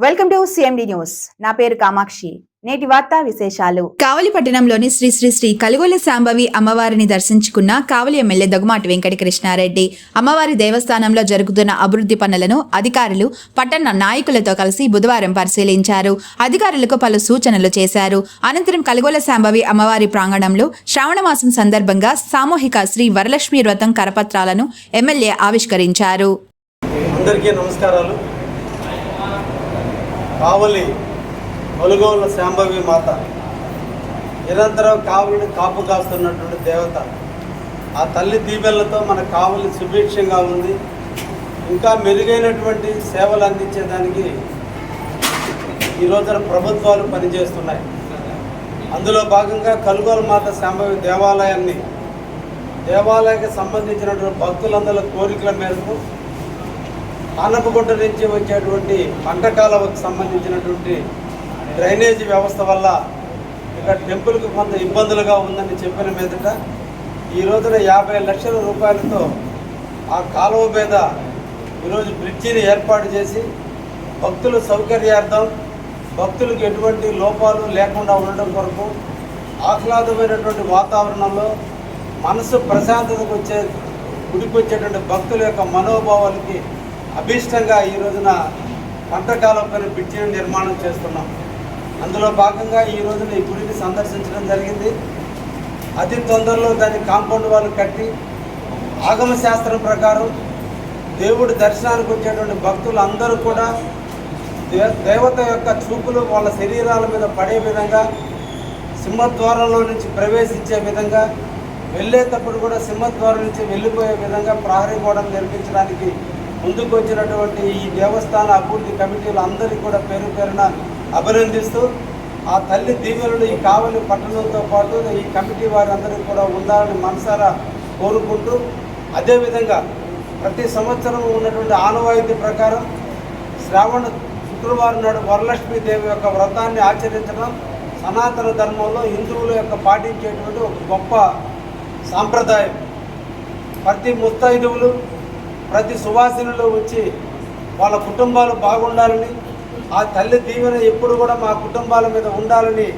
Welcome to CMD news నా పేరు కామాక్షి. నేటి వార్తా విశేషాలు. కావలి పట్టణంలోని శ్రీ శ్రీ శ్రీ కలుగోల శాంభవి అమ్మవారిని దర్శించుకున్న కావలి ఎమ్మెల్యే దగుమాటి వెంకట కృష్ణారెడ్డి అమ్మవారి దేవస్థానంలో జరుగుతున్న అభివృద్ధి పనులను అధికారులు పట్టణ నాయకులతో కలిసి బుధవారం పరిశీలించారు. అధికారులకు పలు సూచనలు చేశారు. అనంతరం కలుగోల శాంభవి అమ్మవారి ప్రాంగణంలో శ్రావణ మాసం సందర్భంగా సామూహిక శ్రీ వరలక్ష్మి వ్రతం కరపత్రాలను ఎమ్మెల్యే ఆవిష్కరించారు. అందరికీ నమస్కారాలు. కావలి కొలుగోల శాంభవి మాత. నిరంతరం కావలిని కాపు కాస్తున్నటువంటి దేవత. ఆ తల్లి దీవెనలతో మన కావలి సుభిక్షంగా ఉంది. ఇంకా మెరుగైనటువంటి సేవలు అందించేదానికి ఈ రోజున ప్రభుత్వాలు పనిచేస్తున్నాయి. అందులో భాగంగా కలుగోల మాత శాంభవి దేవాలయాన్ని దేవాలయానికి సంబంధించినటువంటి భక్తులందరి కోరికల మేరకు ఆనపగుంట నుంచి వచ్చేటువంటి పంటకాలకు సంబంధించినటువంటి డ్రైనేజీ వ్యవస్థ వల్ల ఇక్కడ టెంపుల్కి కొంత ఇబ్బందులుగా ఉందని చెప్పిన మీదట ఈ రోజున యాభై లక్షల రూపాయలతో ఆ కాలువ మీద ఈరోజు బ్రిడ్జిని ఏర్పాటు చేసి భక్తుల సౌకర్యార్థం భక్తులకు ఎటువంటి లోపాలు లేకుండా ఉండడం కొరకు ఆహ్లాదమైనటువంటి వాతావరణంలో మనసు ప్రశాంతతకు వచ్చే గుడికి వచ్చేటువంటి భక్తుల యొక్క మనోభావాలకి అభీష్టంగా ఈ రోజున పంటకాలం పైన బ్రిడ్జిని నిర్మాణం చేస్తున్నాం. అందులో భాగంగా ఈ రోజున ఈ గుడిని సందర్శించడం జరిగింది. అతి తొందరలో దాని కాంపౌండ్ వాళ్ళు కట్టి ఆగమ శాస్త్రం ప్రకారం దేవుడి దర్శనానికి వచ్చేటువంటి భక్తులు అందరూ కూడా దేవత యొక్క చూపులు వాళ్ళ శరీరాల మీద పడే విధంగా సింహద్వారంలో నుంచి ప్రవేశించే విధంగా వెళ్ళేటప్పుడు కూడా సింహద్వారం నుంచి వెళ్ళిపోయే విధంగా ప్రహరీ గోడలు నిర్మించడానికి ముందుకు వచ్చినటువంటి ఈ దేవస్థాన అభివృద్ధి కమిటీలు అందరికీ కూడా పేరు పేరున అభినందిస్తూ ఆ తల్లి దీవెనలు ఈ కావలి పట్టణంతో పాటు ఈ కమిటీ వారందరికీ కూడా ఉండాలని మనసారా కోరుకుంటూ అదేవిధంగా ప్రతి సంవత్సరం ఉన్నటువంటి ఆనవాయితీ ప్రకారం శ్రావణ శుక్రవారం నాడు వరలక్ష్మీ దేవి యొక్క వ్రతాన్ని ఆచరించడం సనాతన ధర్మంలో హిందువుల యొక్క పాటించేటువంటి ఒక గొప్ప సాంప్రదాయం. ప్రతి ముత్తైదువులు ప్రతి సువాసినులు వచ్చి వాళ్ళ కుటుంబాలు బాగుండాలని ఆ తల్లి దీవెన ఎప్పుడు కూడా మా కుటుంబాల మీద ఉండాలని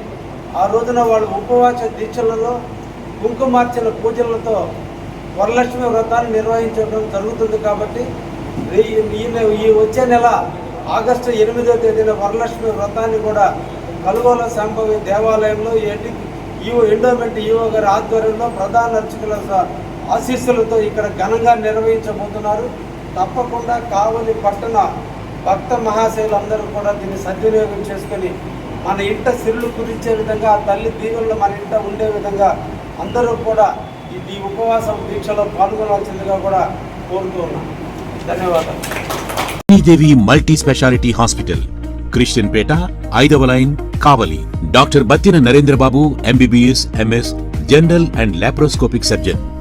ఆ రోజున వాళ్ళు ఉపవాస దీక్షలలో కుంకుమార్చన పూజలతో వరలక్ష్మి వ్రతాన్ని నిర్వహించడం జరుగుతుంది కాబట్టి ఈ- ఈ నె- ఈ వచ్చే నెల ఆగస్టు ఎనిమిదో తేదీన వరలక్ష్మి వ్రతాన్ని కూడా కలుగోల సంభవి దేవాలయంలో ఎండి ఈవో ఎండోమెంట్ ఈవో గారి ఆధ్వర్యంలో ప్రధాన అర్చకుల సార్ ఆశీస్సులతో ఇక్కడ ఘనంగా నిర్వహించబోతున్నారు. తప్పకుండా కావలి పట్టణ భక్త మహాశైలు అందరూ కూడా దీన్ని సద్వినియోగం చేసుకొని మన ఇంట సిరులు కురించే విధంగా ఆ తల్లి దీవుల్లో మన ఇంట ఉండే విధంగా అందరూ కూడా ఈ ఈ ఉపవాసం దీక్షలో పాల్గొనాల్సిందిగా కూడా కోరుతూ ఉన్నాం. ధన్యవాదాలు. Sridevi multi speciality hospital Christian Peta ఐదవ line Kavali. Doctor Battina Narendrababu MBBS MS general and laparoscopic surgeon.